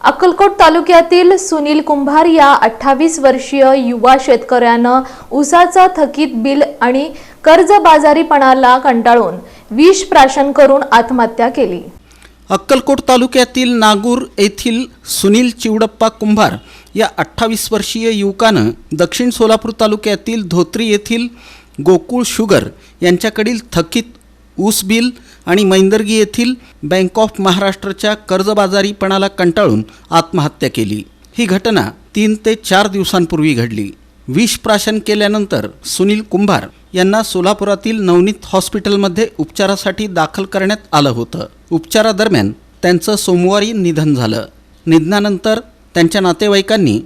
अक्कलकोट तालुक्यातील सुनील कुंभार या अठ्ठावीस वर्षीय युवा शेतकऱ्यानं उसाचं थकीत बिल आणि कर्जबाजारीपणाला कंटाळून विष प्राशन करून आत्महत्या केली. अक्कलकोट तालुक्यातील नागूर येथील सुनील चिवडप्पा कुंभार या अठ्ठावीस वर्षीय युवकानं दक्षिण सोलापूर तालुक्यातील धोत्री येथील गोकुळ शुगर यांच्याकडील थकीत ऊस बिल आणि मैंदर्गी येथील बँक ऑफ महाराष्ट्रच्या कर्जबाजारीपणाला कंटाळून आत्महत्या केली. ही घटना तीन ते चार दिवसांपूर्वी घडली. विष प्राशन केल्यानंतर सुनील कुंभार यांना सोलापुरातील नवनीत हॉस्पिटलमध्ये उपचारासाठी दाखल करण्यात आलं होतं. उपचारादरम्यान त्यांचं सोमवारी निधन झालं. निधनानंतर त्यांच्या नातेवाईकांनी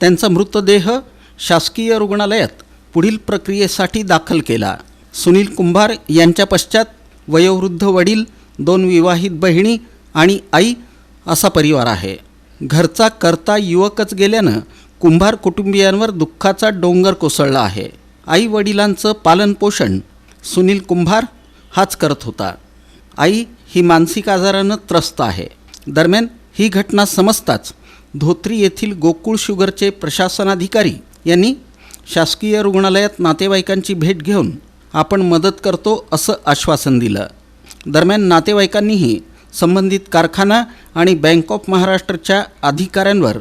त्यांचा मृतदेह शासकीय रुग्णालयात पुढील प्रक्रियेसाठी दाखल केला. सुनील कुंभार यांच्या पश्चात वयोवृद्ध वडील दोन विवाहित बहिणी आणि आई असा परिवार आहे. घरचा करता युवकच गेल्यानं कुंभार कुटुंबियांवर दुःखाचा डोंगर कोसळला आहे. आई वडिलांचं पालनपोषण सुनील कुंभार हाच करत होता. आई ही मानसिक आजारानं त्रस्त आहे. दरम्यान ही घटना समजताच धोत्री येथील गोकुळ शुगरचे प्रशासनाधिकारी यांनी शासकीय रुग्णालयात नातेवाईकांची भेट घेऊन आपण मदत करतो असं आश्वासन दिलं. दरम्यान नातेवाईकांनीही संबंधित कारखाना आणि बँक ऑफ महाराष्ट्रच्या अधिकाऱ्यांवर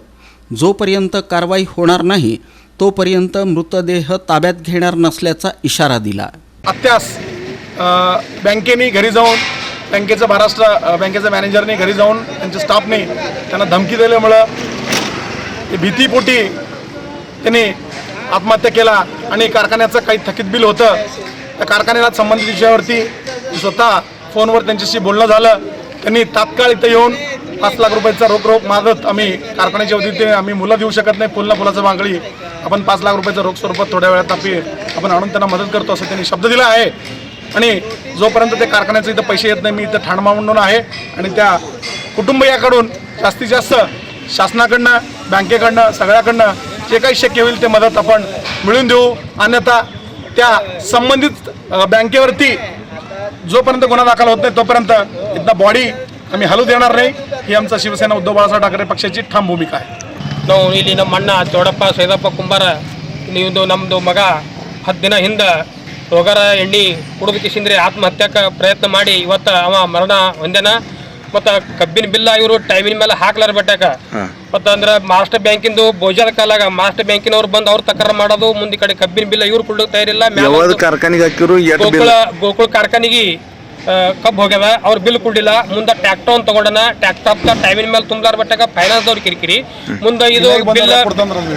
जोपर्यंत कारवाई होणार नाही तोपर्यंत मृतदेह ताब्यात घेणार नसल्याचा इशारा दिला. अत्यास बँकेने घरी जाऊन बँकेचं महाराष्ट्र बँकेचं बँकेच्या मॅनेजरने घरी जाऊन त्यांच्या स्टाफने त्यांना धमकी दिल्यामुळं भीतीपोटी त्यांनी आत्महत्या केला आणि कारखान्याचं काही थकीत बिल होतं. त्या कारखान्याला संबंधित विषयावरती स्वतः फोनवर त्यांच्याशी बोलणं झालं. त्यांनी तात्काळ इथं येऊन पाच लाख रुपयाचा रोख रोख मागत आम्ही कारखान्याच्या वतीने आम्ही मुलं देऊ शकत नाही. फुलना फुलाचं मागणी आपण पाच लाख रुपयाचा रोख स्वरूपात थोड्या वेळात आपली आपण आणून त्यांना मदत करतो असं त्यांनी शब्द दिला आहे. आणि जोपर्यंत ते कारखान्याचं इथं पैसे येत नाही मी इथं ठाण मांडून आहे. आणि त्या कुटुंबियाकडून जास्तीत जास्त शासनाकडनं बँकेकडनं सगळ्याकडनं जे काही शक्य होईल ते मदत आपण मिळून देऊ. अन्यथा त्या संबंधित अ, बँकेवरती जोपर्यंत गुन्हा दाखल होत नाही तोपर्यंत इथं बॉडी आम्ही हलू देणार नाही ही आमचा शिवसेना उद्धव बाळासाहेब ठाकरे पक्षाची ठाम ಭೂಮಿಕಾ आहे ನಾವು ಇಲ್ಲಿ ನಮ್ಮ ಅಣ್ಣ ಚೌಡಪ್ಪ ಸೈದಪ್ಪ ಕುಂಬಾರ ನೀವು ನಮ್ಮದು ಮಗ ಹತ್ತು ದಿನ ಹಿಂದೆ ರೋಗರ ಎಣ್ಣೆ ಕುಡಿದು ಕಿಸಿಂದ್ರೆ ಆತ್ಮಹತ್ಯಾಕ ಪ್ರಯತ್ನ ಮಾಡಿ ಇವತ್ತು ಅವ ಮರಣ ಹೊಂದ್ಯಾನ ಮತ್ತು ಕಬ್ಬಿನ ಬಿಲ್ ಇವರು ಟೈಮಿನ ಮೇಲೆ ಹಾಕ್ಲಾರ ಬಟ್ಟಾಕ ಮತ್ತು ಅಂದ್ರೆ ಮಾಸ್ಟರ್ ಬ್ಯಾಂಕಿಂದು ಭೋಜನ ಕಾಲಾಗ ಮಾಸ್ಟರ್ ಬ್ಯಾಂಕಿನವ್ರು ಬಂದು ಅವ್ರು ತಕರ ಮಾಡೋದು ಮುಂದೆ ಈ ಕಡೆ ಕಬ್ಬಿನ ಬಿಲ್ ಇವ್ರು ಕೊಡೋಕೆ ತಯಾರಿಲ್ಲ ಗೋಕುಳ ಗೋಕುಳ ಕಾರ್ಖಾನೆಗೆ ಕಬ್ಬು ಹೋಗ್ಯದ ಅವ್ರ ಬಿಲ್ ಕೊಡ್ಲಿಲ್ಲ ಮುಂದೆ ಟ್ಯಾಕ್ಟರ್ ಅಂತ ತಗೊಂಡನ ಟ್ಯಾಕ್ಟರ್ ಟೈಮಿನ ಮೇಲೆ ತುಂಬಲಾರ ಬಟ್ಟಕ ಫೈನಾನ್ಸ್ ದವ್ರು ಕಿರಿಕಿರಿ. ಮುಂದೆ ಇದು ಬಿಲ್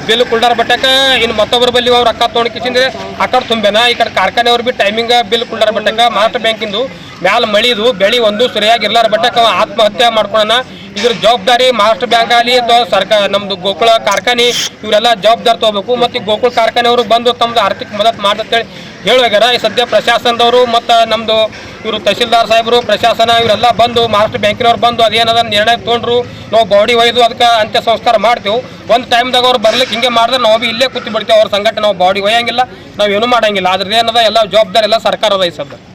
ಬಿಲ್ ಕುಳ್ಳಾರ ಬಟ್ಟಕ ಇನ್ನು ಮತ್ತೊಬ್ಬರ ಬಲ್ಲಿ ಅವ್ರು ರೊಕ್ಕ ತೊಗೊಂಡು ಕಿಸಿಂದ್ರೆ ಆ ಕಡೆ ತುಂಬೇನ ಈ ಕಡೆ ಕಾರ್ಖಾನೆ ಅವ್ರು ಬಿ ಟೈಮಿಂಗ್ ಬಿಲ್ ಕುಳ್ಳಾರ ಬಟ್ಟಕ ಮಾಸ್ಟರ್ ಬ್ಯಾಂಕಿಂದು ಮ್ಯಾಲ ಮಳಿದು ಬೆಳಿ ಒಂದು ಸರಿಯಾಗಿ ಇರ್ಲಾರ ಬಟ್ಟಾಕ ಅವ ಆತ್ಮಹತ್ಯೆ ಮಾಡ್ಕೊಳ್ಳೋಣ ಇದ್ರ ಜವಾಬ್ದಾರಿ ಮಹಾರಾಷ್ಟ್ರ ಬ್ಯಾಂಕ್ ಆಗಲಿ ಅಥವಾ ಸರ್ಕಾರ ನಮ್ದು ಗೋಕುಳ ಕಾರ್ಖಾನೆ, ಇವರೆಲ್ಲ ಜವಾಬ್ದಾರಿ ತಗೋಬೇಕು. ಮತ್ತು ಗೋಕುಳ ಕಾರ್ಖಾನೆ ಅವರು ಬಂದು ತಮ್ಮದು ಆರ್ಥಿಕ ಮದತ್ ಮಾಡ್ತೇಳಿ ಹೇಳುವಾಗ್ಯಾರ. ಈ ಸದ್ಯ ಪ್ರಶಾಸನದವರು ಮತ್ತು ನಮ್ಮದು ಇವರು ತಹಸೀಲ್ದಾರ್ ಸಾಹೇಬರು, ಪ್ರಶಾಸನ ಇವರೆಲ್ಲ ಬಂದು ಮಹಾರಾಷ್ಟ್ರ ಬ್ಯಾಂಕಿನವ್ರು ಬಂದು ಅದೇನದ ನಿರ್ಣಯ ತೊಗೊಂಡ್ರು. ನಾವು ಬಾಡಿ ಒಯ್ದು ಅದಕ್ಕೆ ಅಂತ್ಯ ಸಂಸ್ಕಾರ ಮಾಡ್ತೇವೆ. ಒಂದು ಟೈಮ್ದಾಗ ಅವ್ರು ಬರ್ಲಿಕ್ಕೆ ಹಿಂಗೆ ಮಾಡಿದ್ರೆ ನಾವು ಭೀ ಇಲ್ಲೇ ಕೂತಿ ಬಿಡ್ತೇವೆ ಅವ್ರ ಸಂಘಟನೆ ನಾವು ಬಾಡಿ ಒಯ್ಯಂಗಿಲ್ಲ, ನಾವು ಏನೂ ಮಾಡಂಗಿಲ್ಲ. ಅದ್ರದ್ದು ಏನದ ಎಲ್ಲ ಜವಾಬ್ದಾರಿ ಎಲ್ಲ ಸರ್ಕಾರದ ಈ ಸದ್ಯ